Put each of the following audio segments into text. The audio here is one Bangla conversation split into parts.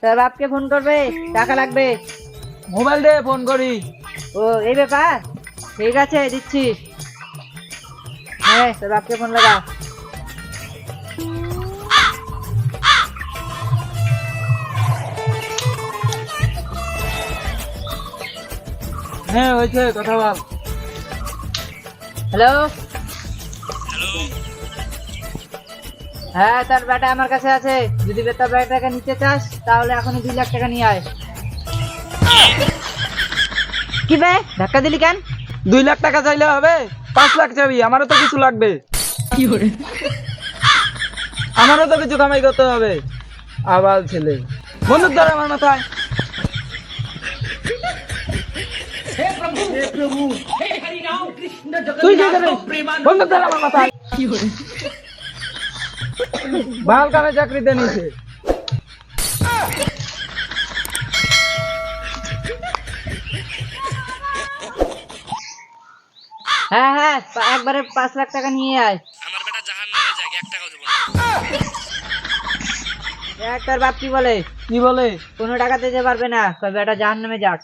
তোর বাপকে ফোন করবে? টাকা লাগবে? মোবাইল দে ফোন করি। ও এই ব্যাপার? ঠিক আছে দিচ্ছি। হ্যাঁ তোর বাপকে ফোন লাগা হ্যাঁ হয়েছে কথা বল। হ্যালো? হ্যাঁ তার ব্যাটা আমার কাছে আছে। যদি তোর ব্যাটাকে নিতে চাস তাহলে এখনই দুই লাখ টাকা নিয়ে আয়। কি বে ধাক্কা দিলি কেন? দুই লাখ টাকা চাইলে হবে পাঁচ লাখ চাবি আমারও তো কিছু লাগবে। আমারও তো কিছু কামাই করতে হবে। আবার ছেলে। বন্দুক ধর আমার মাথায়। তুই কে যাবে বন্দুক ধর আমার মাথায়। বাল কামে চাকরিতে নিছে হ্যাঁ হ্যাঁ একবারে পাঁচ লাখ টাকা নিয়ে আয়। দেখ তোর বাপ কি বলে? কি বলে? কোনো টাকা দিতে পারবে না। কই বেটা জাহান নামে যাক।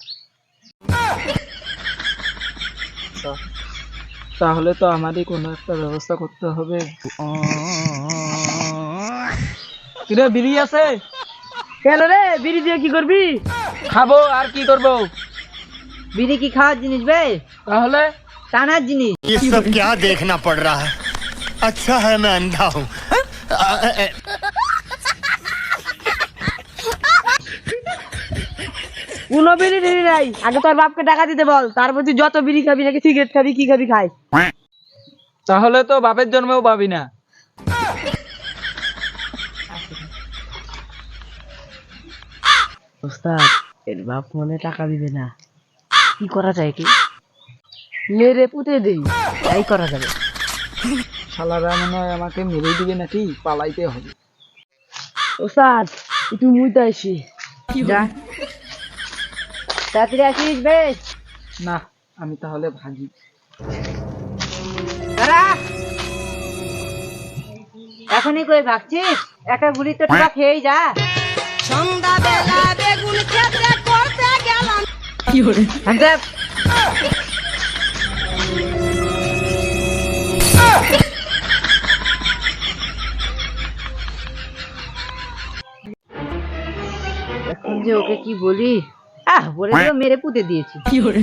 তাহলে তো আমারই কোনো একটা ব্যবস্থা করতে হবে কিরে বিড়ি আছে কেন রে বিড়ি দিয়ে কি করবি খাবো আর কি করবো বিড়ি কি খাওয়ার জিনিস বে তাহলে টানার জিনিস ये सब क्या देखना पड़ रहा है अच्छा है मैं अंधा हूँ কোনো বিড়ি টিড়ি নাই আগে তোর বাপকে টাকা দিতে বল তারপর তুই যত বিড়ি খাবি নাকি সিগারেট খাবি কি খাবি খাই। তাহলে তো বাপের জন্মেও পাবি না। ওস্তাদ এর বাপ মনে টাকা দিবে না। কি করা যায় কি? মেরে পুঁতে দেই তাই করা যাবে। শালারা মনে হয় আমাকে মেরে দিবে নাকি? পালাইতে হবে। ওস্তাদ একটু মুইতে আসি। যা। তাড়াতাড়ি আসিস বেশ। না আমি তাহলে ভাগি। দাঁড়া। এখনই কই ভাগছিস? একটা গুলি তো তোরা খেয়েই যা। সন্ধ্যাবেলা বেগুন ক্ষেত্রে করতে গেলাম। হানতে এখন যে ওকে কি বলি। আহ বলে তো হ্যাঁ। মেরে পুঁতে দিয়েছি। কি করে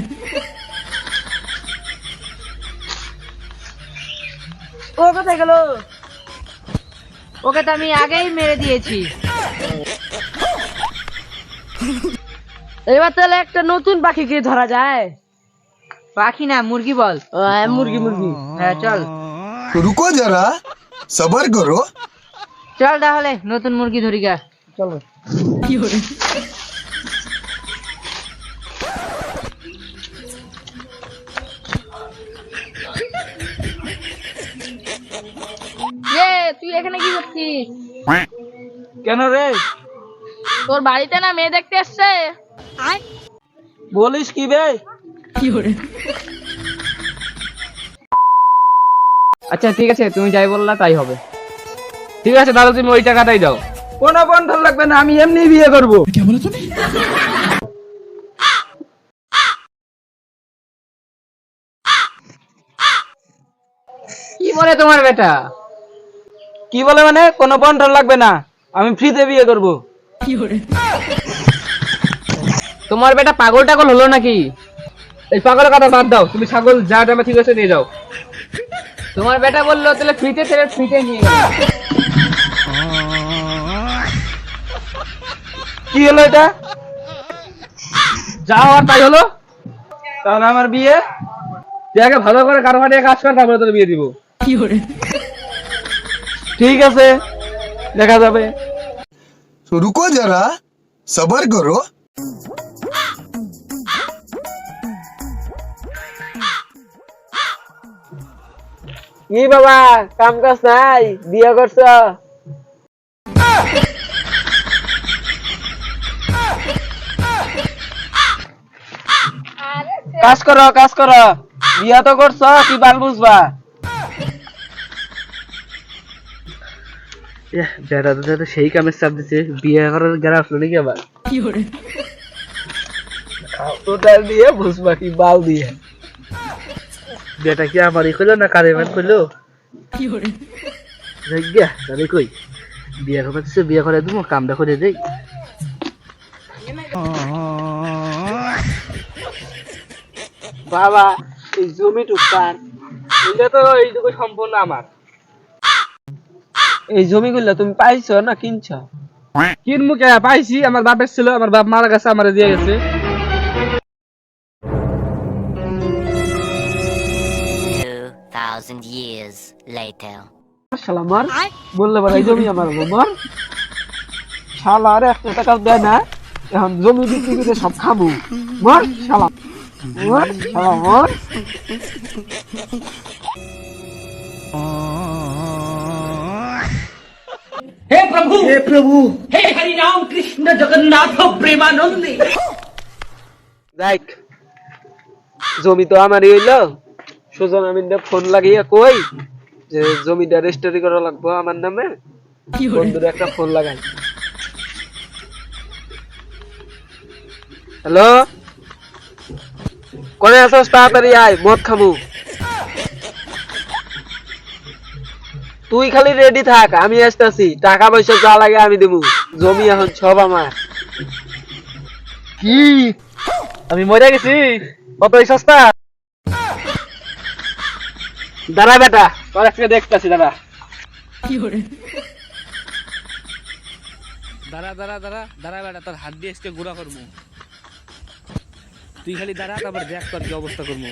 ও কোথায় গেল? ওকে তো আমি আগেই মেরে দিয়েছি। এবার তাহলে একটা নতুন পাখিকে ধরা যায়। পাখি না মুরগি বল। হ্যাঁ মুরগি মুরগি। হ্যাঁ চল। রুকো যারা সবার করো। চল তাহলে নতুন মুরগি ধরি গা চলো কি হলো তুই এখানে কি করছিস? কেন রে? তোর বাড়িতে না মেয়ে দেখতে এসছে? বলিস কি বে? আচ্ছা ঠিক আছে তুমি যাই বললা তাই হবে। ঠিক আছে তাহলে তুমি ওই টাকাটাই দাও। কোনো বন্ধন লাগবে না আমি এমনি বিয়ে করব। কি বলে তোমার বেটা? কি বলে মানে? কোনো বন্ধন লাগবে না। আমি ফ্রিতে বিয়ে করব। তোমার বেটা পাগল টাগল হলো নাকি? এই পাগলের কথা বাদ দাও। তুমি ছাগল যা দামে ঠিক আছে নিয়ে যাও। তোমার বেটা বলল তাহলে ফ্রিতে তাহলে ফ্রিতে নিয়ে গেলো কি হলো এটা? যা হওয়ার তাই হলো? তাহলে আমার বিয়ে? তুই আগে ভালো করে কারও কাজ কর তারপরে তোর বিয়ে দিব। ঠিক আছে দেখা যাবে। রুকো যারা সবার করো কি বাবা কাম কাজ নাই বিয়ে করছ? কাজ করো কাজ করো। বিয়া তো করছ কি বাল বুঝবা? বেটা তো সেই কামের চাপ দিচ্ছে বিয়ে করার গেরা আসলো নাকি আবার? ওটা দিয়ে ভুস বাকি বাল দিয়ে। বিয়েটা কি আমারই করল না কারে মান করল গিয়া তাহলে কই। বিয়ে করতে বিয়ে করে দেবো কামটা করে দেই। বাবা এই জমি টুকান এটা তো এইটুকু সম্পূর্ণ আমার। এই জমিগুলো তুমি পাইছো না কিনছো? কিনবো কে? পাইছি আমার বাপের ছিল আমার বাপ মারা গেছে আমার দিয়ে গেছে। Two thousand years later. শালা মার বললে বলে জমি আমার মার। শালা আর একটা টাকা দেয় না এখন জমি বিক্রি করে সব খাব মার শালা। মার শালা মার। দেখ জমি তো আমারই হইল। সুজন আমি ফোন লাগিয়ে কই যে জমিটা রেজিস্ট্রি করা লাগবো আমার নামে? বন্ধুর একটা ফোন লাগাই হ্যালো? কোনে আছোস? তাড়াতাড়ি আয় মদ খামু। তুই খালি রেডি থাক আমি আসতেছি। টাকা পয়সা যা লাগে আমি দেবো। জমি এখন সব আমার। কি? আমি মরে গেছি। কত সস্তা। দাঁড়া বেটা তোর আজকে দেখতেছি দাদা দাঁড়া দাঁড়া দাঁড়া দাঁড়া বেটা তোর হাত দিয়ে আজকে গুড়া করব। তুই খালি দাঁড়া তারপর দেখ তোর কি অবস্থা করব।